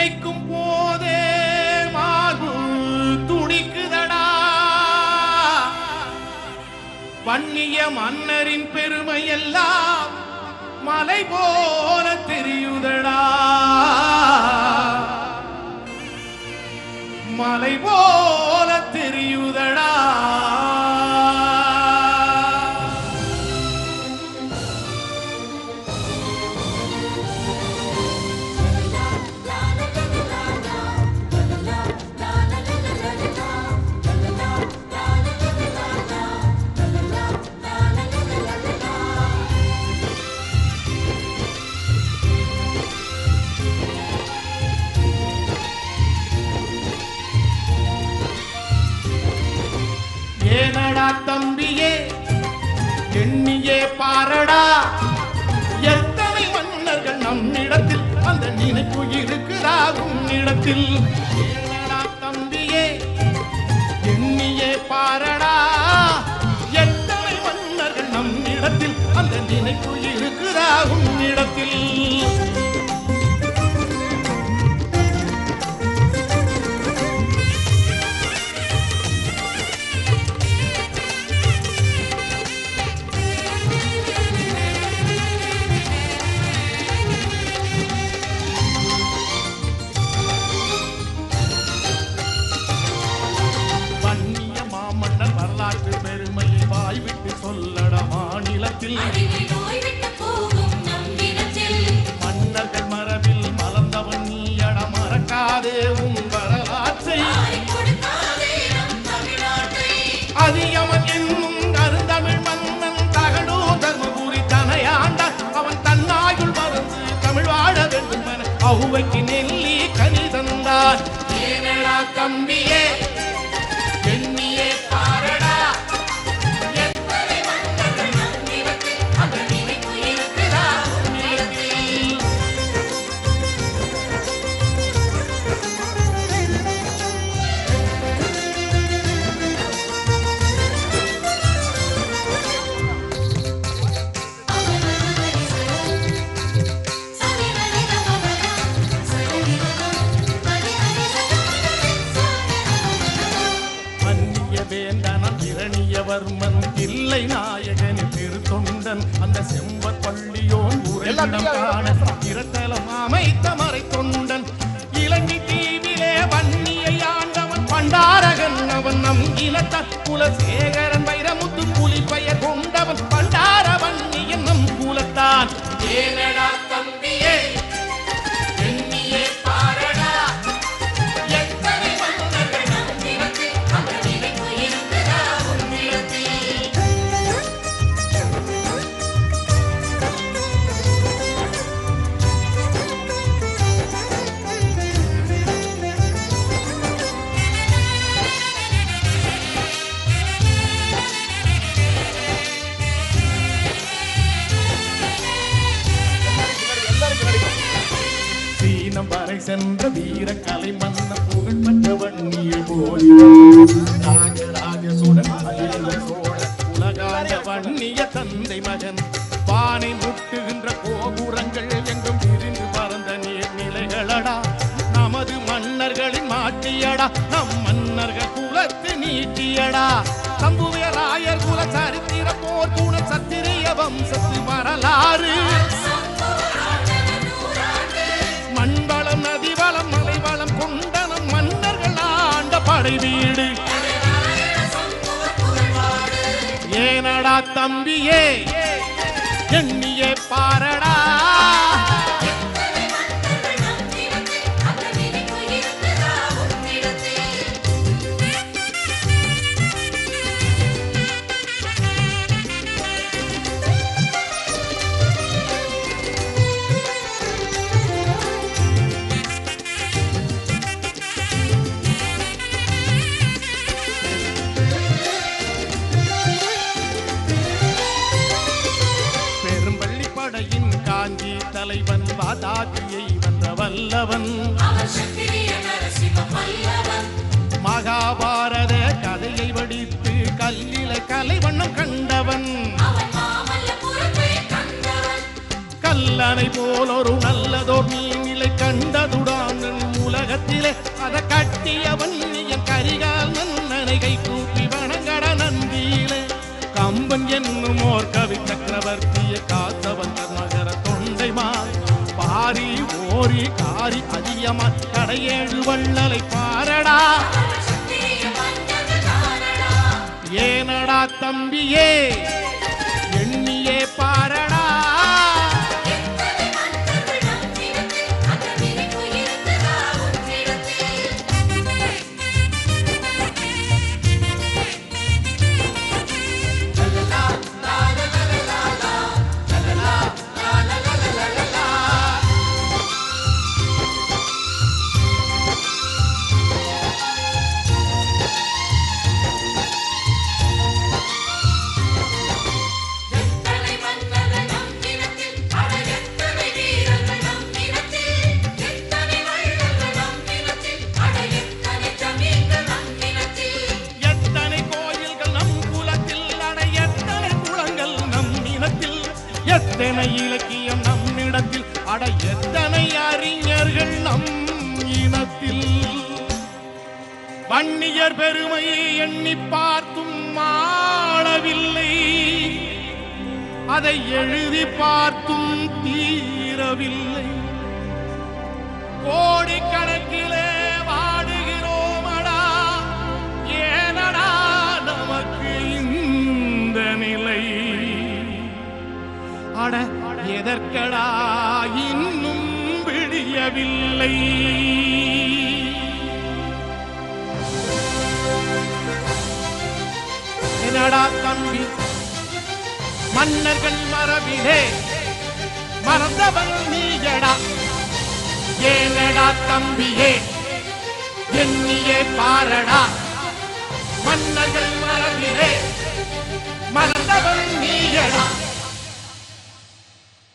நினைக்கும் போதே மார்பு துடிக்குதடா. வன்னிய மன்னரின் பெருமை எல்லாம் மலை போல தெரியுதடா. மலை போல ஏனடா தம்பியே? எண்ணியே பாரடா. எத்தனை மன்னர்கள் நம்மிடத்தில் அந்த நினைப்பு இருக்கிறா உன்னிடத்தில்? ஏனடா தம்பியே? எண்ணியே பாரடா. எத்தனை மன்னர்கள் நம்மிடத்தில் அந்த நினைப்பு இருக்கிறா உன்னிடத்தில்? மன்னர்கள் மரபில் மலர்ந்தவன் நீயட மறக்காதே உன் வரலாற்றை. அதியவன் என்னும் அருந்தமிழ் மன்னன் தகடோ தர்மபுரி தனையாண்ட அவன் தன்னாயுள் மறந்து தமிழ் வாழ வேண்டும் என அவ்வைக்கு நெல்லி கனி தந்தார். ஏனடா தம்பியே? திருத்தொண்டன் அந்த செம்பற் பள்ளியோன் உரையிடம் காண இரத்தலம் அமைத்த மறை தொண்டன். இலங்கை தீவிலே வன்னியை ஆண்டவன் பண்டாரகன். அவன் நம் இனத்த குலசேகரன். வைரமுத்து புலி பெயர் கொண்டவன் பண்டார வன்னியன் நம் குலத்தான். ஏனடா சென்ற வீர கலை மன்ன புகழ்பெற்ற வன்னியில் போய் ராஜராஜ சோழன் மகிழ்ந்த சோழன் வன்னிய தந்தை மகன். பானை முட்டுகின்ற கோபுரங்கள் எங்கும் விரிந்து பறந்த நீர்நிலைகளடா. நமது மன்னர்களின் மாட்டியடா நம் மன்னர்கள் குலத்து நீட்டியடா தம்புவிய ராயர் குல சரித்திர போர் தூண சத்திரிய வம்சத்து வரலாறு. தம்பியே எண்ணியே பாரடா. காஞ்சி தலைவன் வாதாபியை வந்த வல்லவன் மகாபாரத கதையை வடித்து கல்லில கலைவண்ணம் கண்டவன். கல்லனை மாமல்லபுரத்தை ஒரு நல்லதோர் நீநிலை கண்டதுடான் உலகத்திலே. அதை கட்டியவன் என் கரிகால் நன்னனை கை கூப்பி வணங்கட நந்தியிலே. கம்பன் என்னும் ஓர் கவி சக்கரவர்த்தியை காத்தவன் பாரி ஓரி காரி அதியமா கடையேழு வள்ளலை பாரடா. ஏனடா தம்பியே எண்ணியே வன்னியர் பெருமையை எண்ணி பார்த்தும் மாளவில்லை அதை எழுதி பார்த்தும் தீரவில்லை. கோடிக்கணக்கிலே வாடுகிறோமடா ஏனடா நமக்கு இந்த நிலை? அட எதற்கடா இன்னும் விடியவில்லை? எங்கடா தம்பி. மன்னர்கள் மரபிலே மறந்தவன் நீயடா. ஏனடா தம்பியே எண்ணியே பாரடா. மன்னர்கள் மரபிலே மறந்தவன் நீயடா.